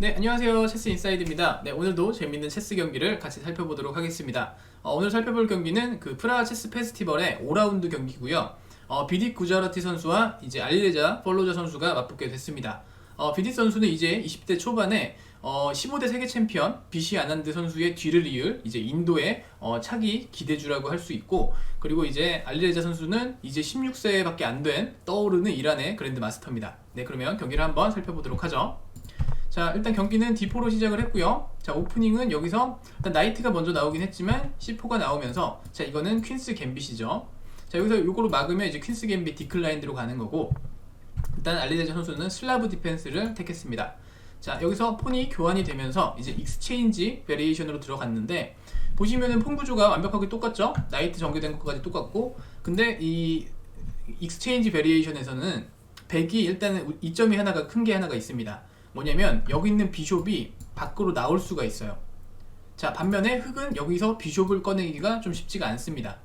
네, 안녕하세요. 체스 인사이드입니다. 네, 오늘도 재밌는 체스 경기를 같이 살펴보도록 하겠습니다. 어, 오늘 살펴볼 경기는 그 프라하 체스 페스티벌의 5라운드 경기고요. 어, 비딕 구자라티 선수와 이제 알리레자 폴로자 선수가 맞붙게 됐습니다. 어, 비딕 선수는 이제 20대 초반에 어, 15대 세계 챔피언 비시 아난드 선수의 뒤를 이을 이제 인도의 어, 차기 기대주라고 할 수 있고 그리고 이제 알리레자 선수는 이제 16세밖에 안 된 떠오르는 이란의 그랜드 마스터입니다. 네, 그러면 경기를 한번 살펴보도록 하죠. 자 일단 경기는 D4로 시작을 했고요. 자 오프닝은 여기서 일단 나이트가 먼저 나오긴 했지만 C4가 나오면서 자 이거는 퀸스 갬빗이죠. 자 여기서 요거로 막으면 이제 퀸스 갬빗 디클라인드로 가는 거고 일단 알리데자 선수는 슬라브 디펜스를 택했습니다. 자 여기서 폰이 교환이 되면서 이제 익스체인지 베리에이션으로 들어갔는데 보시면은 폰 구조가 완벽하게 똑같죠? 나이트 전개된 것까지 똑같고 근데 이 익스체인지 베리에이션에서는 100이 일단은 이점이 하나가 큰 게 하나가 있습니다 뭐냐면 여기 있는 비숍이 밖으로 나올 수가 있어요. 자 반면에 흑은 여기서 비숍을 꺼내기가 좀 쉽지가 않습니다.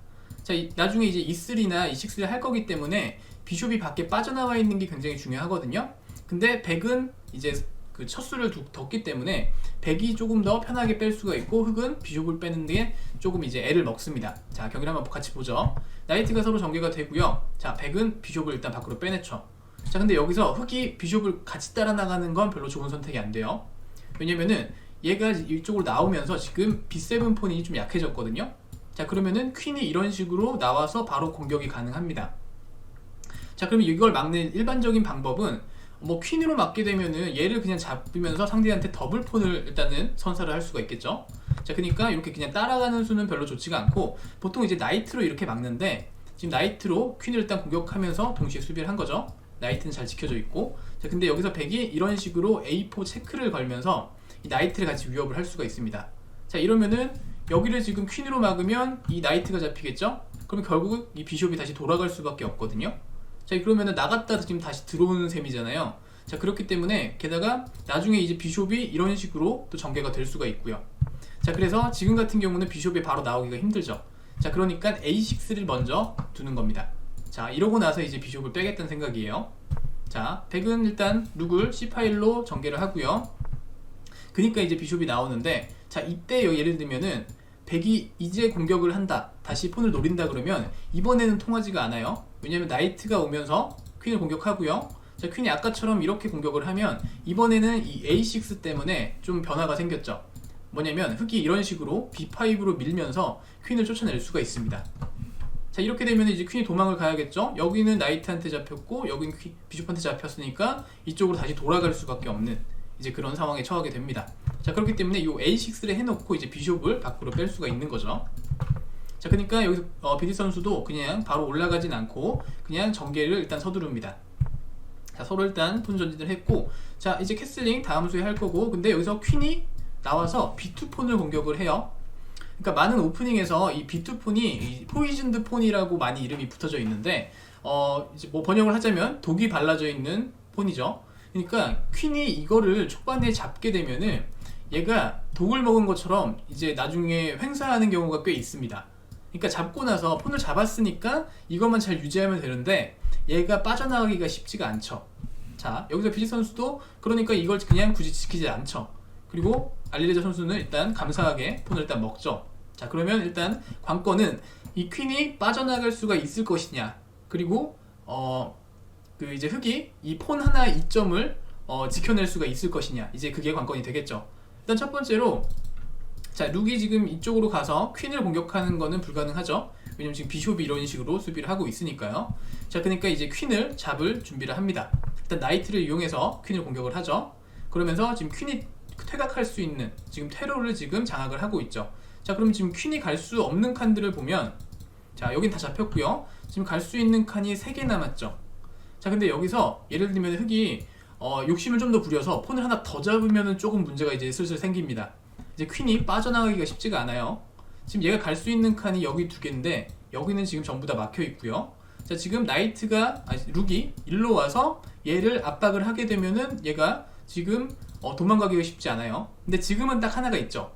자 이- 나중에 이제 E3나 E6를 할 거기 때문에 비숍이 밖에 빠져나와 있는 게 굉장히 중요하거든요. 근데 백은 이제 그 첫 수를 두- 뒀기 때문에 백이 조금 더 편하게 뺄 수가 있고 흑은 비숍을 빼는 데 조금 이제 애를 먹습니다. 자 경기를 한번 같이 보죠. 나이트가 서로 전개가 되고요. 자 백은 비숍을 일단 밖으로 빼내죠. 자 근데 여기서 흑이 비숍을 같이 따라 나가는 건 별로 좋은 선택이 안 돼요. 왜냐면은 얘가 이쪽으로 나오면서 지금 B7 폰이 좀 약해졌거든요. 자 그러면은 퀸이 이런 식으로 나와서 바로 공격이 가능합니다. 자 그러면 이걸 막는 일반적인 방법은 뭐 퀸으로 막게 되면은 얘를 그냥 잡으면서 상대한테 더블 폰을 일단은 선사를 할 수가 있겠죠. 자 그러니까 이렇게 그냥 따라가는 수는 별로 좋지가 않고 보통 이제 나이트로 이렇게 막는데 지금 나이트로 퀸을 일단 공격하면서 동시에 수비를 한 거죠. 나이트는 잘 지켜져 있고 자 근데 여기서 백이 이런 식으로 A4 체크를 걸면서 이 나이트를 같이 위협을 할 수가 있습니다. 자 이러면은 여기를 지금 퀸으로 막으면 이 나이트가 잡히겠죠? 그러면 결국 이 비숍이 다시 돌아갈 수밖에 없거든요. 자 그러면은 나갔다 지금 다시 들어오는 셈이잖아요. 자 그렇기 때문에 게다가 나중에 이제 비숍이 이런 식으로 또 전개가 될 수가 있고요. 자 그래서 지금 같은 경우는 비숍이 바로 나오기가 힘들죠. 자 그러니까 A6를 먼저 두는 겁니다. 자 이러고 나서 이제 비숍을 빼겠다는 생각이에요. 자 백은 일단 룩을 C 파일로 전개를 하고요. 그니까 이제 비숍이 나오는데 자 이때 여- 예를 들면은 백이 이제 공격을 한다 다시 폰을 노린다 그러면 이번에는 통하지가 않아요 왜냐면 나이트가 오면서 퀸을 공격하고요 자 퀸이 아까처럼 이렇게 공격을 하면 이번에는 이 A6 때문에 좀 변화가 생겼죠 뭐냐면 흑이 이런 식으로 B5로 밀면서 퀸을 쫓아낼 수가 있습니다 자 이렇게 되면 이제 퀸이 도망을 가야겠죠? 여기는 나이트한테 잡혔고 여기는 퀸, 비숍한테 잡혔으니까 이쪽으로 다시 돌아갈 수밖에 없는 이제 그런 상황에 처하게 됩니다. 자 그렇기 때문에 이 A6를 해놓고 이제 비숍을 밖으로 뺄 수가 있는 거죠. 자 그러니까 여기서 어, 비디 선수도 그냥 바로 올라가진 않고 그냥 전개를 일단 서두릅니다. 자 서로 일단 폰 전진을 했고 자 이제 캐슬링 다음 수에 할 거고 근데 여기서 퀸이 나와서 B2 폰을 공격을 해요 그러니까 많은 오프닝에서 이 B2 폰이 이 포이즌드 폰이라고 많이 이름이 붙어져 있는데 어 이제 뭐 번역을 하자면 독이 발라져 있는 폰이죠. 그러니까 퀸이 이거를 초반에 잡게 되면은 얘가 독을 먹은 것처럼 이제 나중에 횡사하는 경우가 꽤 있습니다. 그러니까 잡고 나서 폰을 잡았으니까 이것만 잘 유지하면 되는데 얘가 빠져나가기가 쉽지가 않죠. 자 여기서 비지 선수도 그러니까 이걸 그냥 굳이 지키지 않죠. 그리고 알리레자 선수는 일단 감사하게 폰을 일단 먹죠. 자 그러면 일단 관건은 이 퀸이 빠져나갈 수가 있을 것이냐 그리고 어 그 이제 흑이 이 폰 하나 이점을 어, 지켜낼 수가 있을 것이냐 이제 그게 관건이 되겠죠. 일단 첫 번째로 자 룩이 지금 이쪽으로 가서 퀸을 공격하는 거는 불가능하죠. 왜냐면 지금 비숍이 이런 식으로 수비를 하고 있으니까요. 자 그러니까 이제 퀸을 잡을 준비를 합니다. 일단 나이트를 이용해서 퀸을 공격을 하죠. 그러면서 지금 퀸이 퇴각할 수 있는 지금 테러를 지금 장악을 하고 있죠. 자 그럼 지금 퀸이 갈 수 없는 칸들을 보면 자 여긴 다 잡혔고요. 지금 갈 수 있는 칸이 3개 남았죠. 자 근데 여기서 예를 들면 흑이 어, 욕심을 좀 더 부려서 폰을 하나 더 잡으면은 조금 문제가 이제 슬슬 생깁니다. 이제 퀸이 빠져나가기가 쉽지가 않아요. 지금 얘가 갈 수 있는 칸이 여기 두 개인데 여기는 지금 전부 다 막혀 있고요. 자 지금 나이트가 아니 룩이 일로 와서 얘를 압박을 하게 되면은 얘가 지금 어, 도망가기가 쉽지 않아요. 근데 지금은 딱 하나가 있죠.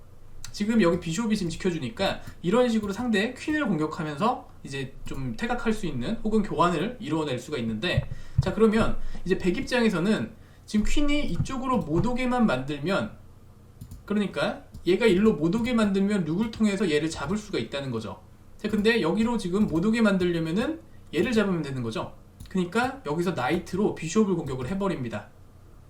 지금 여기 비숍이 지금 지켜주니까 이런 식으로 상대 퀸을 공격하면서 이제 좀 퇴각할 수 있는 혹은 교환을 이루어낼 수가 있는데 자 그러면 이제 백 입장에서는 지금 퀸이 이쪽으로 못 오게만 만들면 그러니까 얘가 일로 못 오게 만들면 룩을 통해서 얘를 잡을 수가 있다는 거죠. 자, 근데 여기로 지금 못 오게 만들려면은 얘를 잡으면 되는 거죠. 그러니까 여기서 나이트로 비숍을 공격을 해버립니다.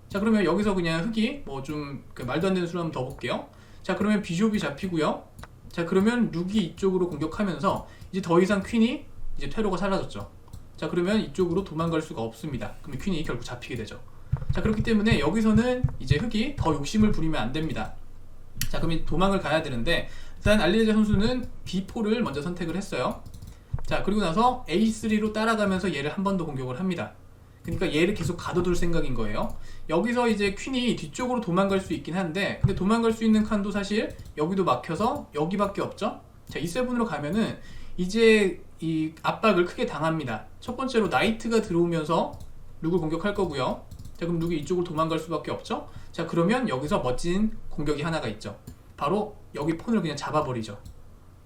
자, 그러면 여기서 그냥 흑이 뭐 좀 말도 안 되는 수를 한번 더 볼게요. 자, 그러면 비숍이 잡히고요. 자, 그러면 룩이 이쪽으로 공격하면서 이제 더 이상 퀸이 이제 퇴로가 사라졌죠. 자, 그러면 이쪽으로 도망갈 수가 없습니다. 그러면 퀸이 결국 잡히게 되죠. 자, 그렇기 때문에 여기서는 이제 흑이 더 욕심을 부리면 안 됩니다. 자, 그럼 이 도망을 가야 되는데 일단 알리레자 선수는 B4를 먼저 선택을 했어요. 자, 그리고 나서 A3로 따라가면서 얘를 한 번 더 공격을 합니다. 그러니까 얘를 계속 가둬둘 생각인 거예요. 여기서 이제 퀸이 뒤쪽으로 도망갈 수 있긴 한데 근데 도망갈 수 있는 칸도 사실 여기도 막혀서 여기밖에 없죠. 자, E7으로 가면은 이제 이 압박을 크게 당합니다. 첫 번째로 나이트가 들어오면서 룩을 공격할 거고요. 자, 그럼 룩이 이쪽으로 도망갈 수밖에 없죠. 자, 그러면 여기서 멋진 공격이 하나가 있죠. 바로 여기 폰을 그냥 잡아버리죠.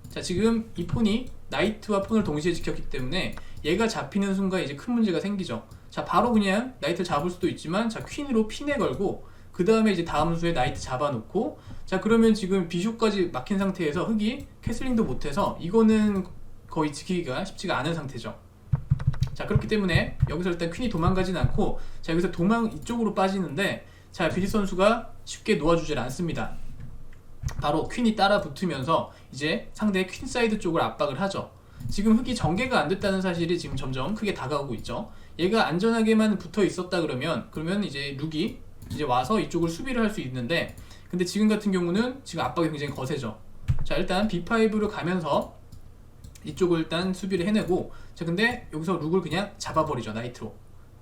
자, 지금 이 폰이 나이트와 폰을 동시에 지켰기 때문에 얘가 잡히는 순간 이제 큰 문제가 생기죠. 자, 바로 그냥 나이트 잡을 수도 있지만 자, 퀸으로 핀에 걸고 그 다음에 이제 다음 수에 나이트 잡아놓고 자, 그러면 지금 비숍까지 막힌 상태에서 흑이 캐슬링도 못해서 이거는 거의 지키기가 쉽지가 않은 상태죠. 자, 그렇기 때문에 여기서 일단 퀸이 도망가진 않고 자, 여기서 도망 이쪽으로 빠지는데 자, 비디 선수가 쉽게 놓아주질 않습니다. 바로 퀸이 따라 붙으면서 이제 상대의 퀸 사이드 쪽을 압박을 하죠. 지금 흑이 전개가 안 됐다는 사실이 지금 점점 크게 다가오고 있죠. 얘가 안전하게만 붙어 있었다 그러면 그러면 이제 룩이 이제 와서 이쪽을 수비를 할 수 있는데 근데 지금 같은 경우는 지금 압박이 굉장히 거세죠. 자 일단 B5로 가면서 이쪽을 일단 수비를 해내고 자 근데 여기서 룩을 그냥 잡아버리죠 나이트로.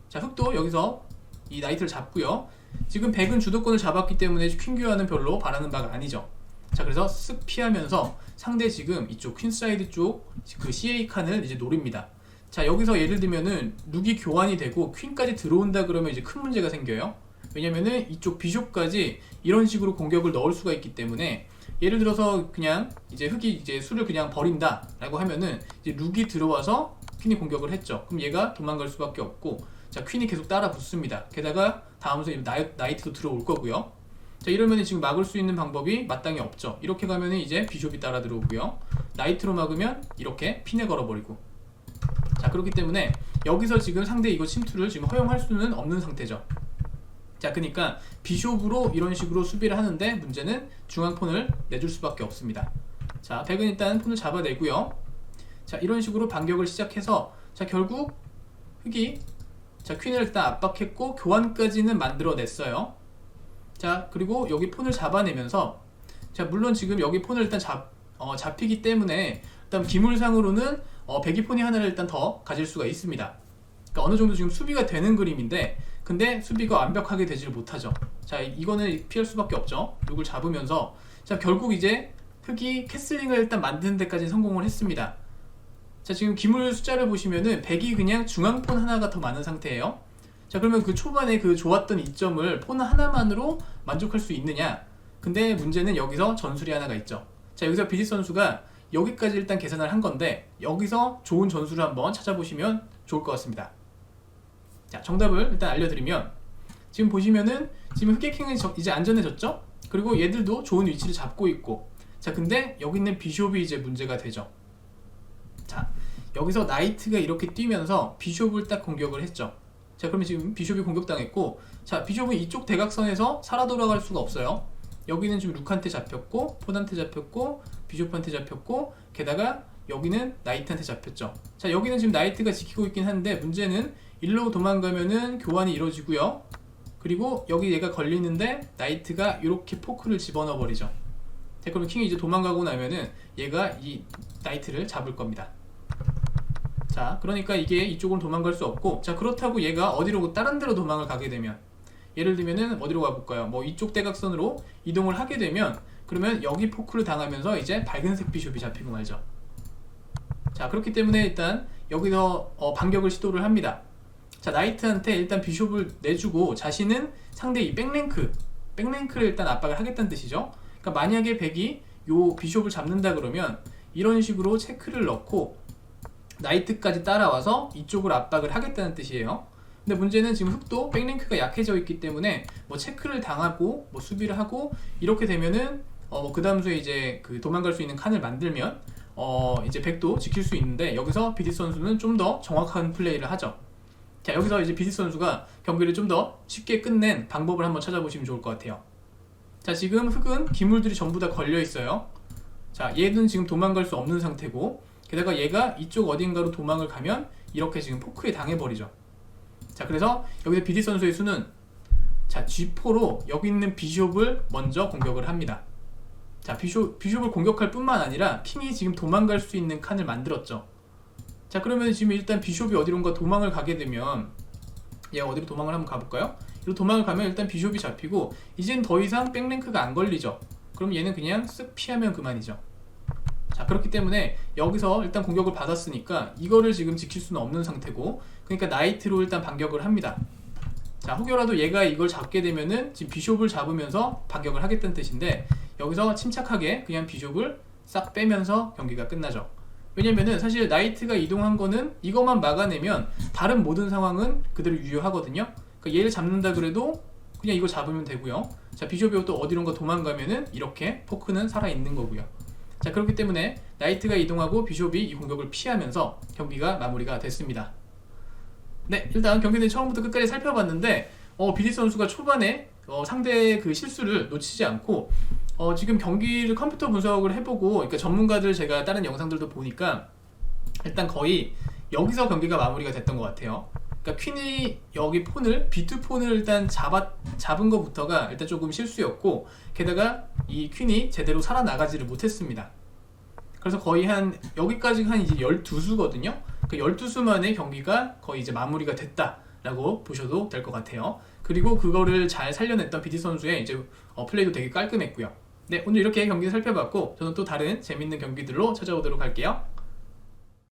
자 흑도 여기서 이 나이트를 잡고요. 지금 백은 주도권을 잡았기 때문에 퀸 교환은 별로 바라는 바가 아니죠. 자 그래서 쓱 피하면서 상대 지금 이쪽 퀸 사이드 쪽 그 CA 칸을 이제 노립니다. 자 여기서 예를 들면은 룩이 교환이 되고 퀸까지 들어온다 그러면 이제 큰 문제가 생겨요. 왜냐면은 이쪽 비숍까지 이런 식으로 공격을 넣을 수가 있기 때문에 예를 들어서 그냥 이제 흑이 이제 수를 그냥 버린다 라고 하면은 이제 룩이 들어와서 퀸이 공격을 했죠. 그럼 얘가 도망갈 수밖에 없고 자 퀸이 계속 따라 붙습니다. 게다가 다음 수에 나이, 나이 트도 들어올 거고요. 자 이러면 지금 막을 수 있는 방법이 마땅히 없죠. 이렇게 가면은 이제 비숍이 따라 들어오고요. 나이트로 막으면 이렇게 핀에 걸어버리고. 자 그렇기 때문에 여기서 지금 상대 이거 침투를 지금 허용할 수는 없는 상태죠. 자 그러니까 비숍으로 이런 식으로 수비를 하는데 문제는 중앙폰을 내줄 수밖에 없습니다. 자 백은 일단 폰을 잡아내고요. 자 이런 식으로 반격을 시작해서 자 결국 흑이 자 퀸을 일단 압박했고 교환까지는 만들어냈어요. 자 그리고 여기 폰을 잡아내면서 자 물론 지금 여기 폰을 일단 잡 어, 잡히기 때문에 일단 기물상으로는 어, 배기 폰이 하나를 일단 더 가질 수가 있습니다. 그러니까 어느 정도 지금 수비가 되는 그림인데 근데 수비가 완벽하게 되지를 못하죠. 자 이거는 피할 수밖에 없죠. 룩을 잡으면서 자 결국 이제 흑이 캐슬링을 일단 만드는 데까지 성공을 했습니다. 자 지금 기물 숫자를 보시면은 100이 그냥 중앙폰 하나가 더 많은 상태예요. 자 그러면 그 초반에 그 좋았던 이점을 폰 하나만으로 만족할 수 있느냐? 근데 문제는 여기서 전술이 하나가 있죠. 자 여기서 비지 선수가 여기까지 일단 계산을 한 건데 여기서 좋은 전술을 한번 찾아보시면 좋을 것 같습니다. 자 정답을 일단 알려드리면 지금 보시면은 지금 저- 이제 안전해졌죠? 그리고 얘들도 좋은 위치를 잡고 있고 자 근데 여기 있는 비숍이 이제 문제가 되죠. 자 여기서 나이트가 이렇게 뛰면서 비숍을 딱 공격을 했죠. 자 그러면 지금 비숍이 공격당했고 자 비숍은 이쪽 대각선에서 살아 돌아갈 수가 없어요. 여기는 지금 룩한테 잡혔고 폰한테 잡혔고 비숍한테 잡혔고 게다가 여기는 나이트한테 잡혔죠. 자 여기는 지금 나이트가 지키고 있긴 한데 문제는 일로 도망가면은 교환이 이루어지고요. 그리고 여기 얘가 걸리는데 나이트가 이렇게 포크를 집어넣어 버리죠. 자, 그럼 킹이 이제 도망가고 나면은 얘가 이 나이트를 잡을 겁니다. 자, 그러니까 이게 이쪽으로 도망갈 수 없고, 자 그렇다고 얘가 어디로 다른 데로 도망을 가게 되면, 예를 들면은 어디로 가볼까요? 뭐 이쪽 대각선으로 이동을 하게 되면, 그러면 여기 포크를 당하면서 이제 밝은색 비숍이 잡히고 말죠. 자, 그렇기 때문에 일단 여기서 어, 반격을 시도를 합니다. 자, 나이트한테 일단 비숍을 내주고 자신은 상대 이 백랭크, 백랭크를 일단 압박을 하겠다는 뜻이죠. 그러니까 만약에 백이 요 비숍을 잡는다 그러면 이런 식으로 체크를 넣고 나이트까지 따라와서 이쪽을 압박을 하겠다는 뜻이에요. 근데 문제는 지금 흑도 백링크가 약해져 있기 때문에 뭐 체크를 당하고 뭐 수비를 하고 이렇게 되면은 어그 다음 수에 이제 그 도망갈 수 있는 칸을 만들면 어 이제 백도 지킬 수 있는데 여기서 비디 선수는 좀 더 정확한 플레이를 하죠. 자 여기서 이제 비디 선수가 경기를 좀 더 쉽게 끝낸 방법을 한번 찾아보시면 좋을 것 같아요. 자 지금 흑은 기물들이 전부 다 걸려 있어요. 자 얘는 지금 도망갈 수 없는 상태고 게다가 얘가 이쪽 어딘가로 도망을 가면 이렇게 지금 포크에 당해버리죠. 자 그래서 여기서 비디 선수의 수는 자 G4로 여기 있는 비숍을 먼저 공격을 합니다. 자 비숍, 비숍을 공격할 뿐만 아니라 킹이 지금 도망갈 수 있는 칸을 만들었죠. 자 그러면 지금 일단 비숍이 어디론가 도망을 가게 되면 얘가 어디로 도망을 한번 가볼까요? 이로 도망을 가면 일단 비숍이 잡히고 이젠 더 이상 백랭크가 안 걸리죠. 그럼 얘는 그냥 쓱 피하면 그만이죠. 자 그렇기 때문에 여기서 일단 공격을 받았으니까 이거를 지금 지킬 수는 없는 상태고 그러니까 나이트로 일단 반격을 합니다. 자 혹여라도 얘가 이걸 잡게 되면은 지금 비숍을 잡으면서 반격을 하겠다는 뜻인데 여기서 침착하게 그냥 비숍을 싹 빼면서 경기가 끝나죠. 왜냐면은 사실 나이트가 이동한 거는 이것만 막아내면 다른 모든 상황은 그대로 유효하거든요. 그러니까 얘를 잡는다 그래도 그냥 이거 잡으면 되고요. 자 비숍이 또 어디론가 도망가면은 이렇게 포크는 살아 있는 거고요. 자 그렇기 때문에 나이트가 이동하고 비숍이 이 공격을 피하면서 경기가 마무리가 됐습니다. 네 일단 경기는 처음부터 끝까지 살펴봤는데 어, 비디 선수가 초반에 어, 상대의 그 실수를 놓치지 않고 어, 지금 경기를 컴퓨터 분석을 해보고 그러니까 전문가들 제가 다른 영상들도 보니까 일단 거의 여기서 경기가 마무리가 됐던 것 같아요. 그러니까 퀸이 여기 폰을 B2 폰을 일단 잡아 잡은 것부터가 일단 조금 실수였고 게다가 이 퀸이 제대로 살아나가지를 못했습니다. 그래서 거의 한 여기까지 한 이제 12수거든요. 그 12수만의 경기가 거의 이제 마무리가 됐다라고 보셔도 될 것 같아요. 그리고 그거를 잘 살려냈던 비디 선수의 이제 어, 플레이도 되게 깔끔했고요. 네, 오늘 이렇게 경기 살펴봤고 저는 또 다른 재밌는 경기들로 찾아오도록 할게요.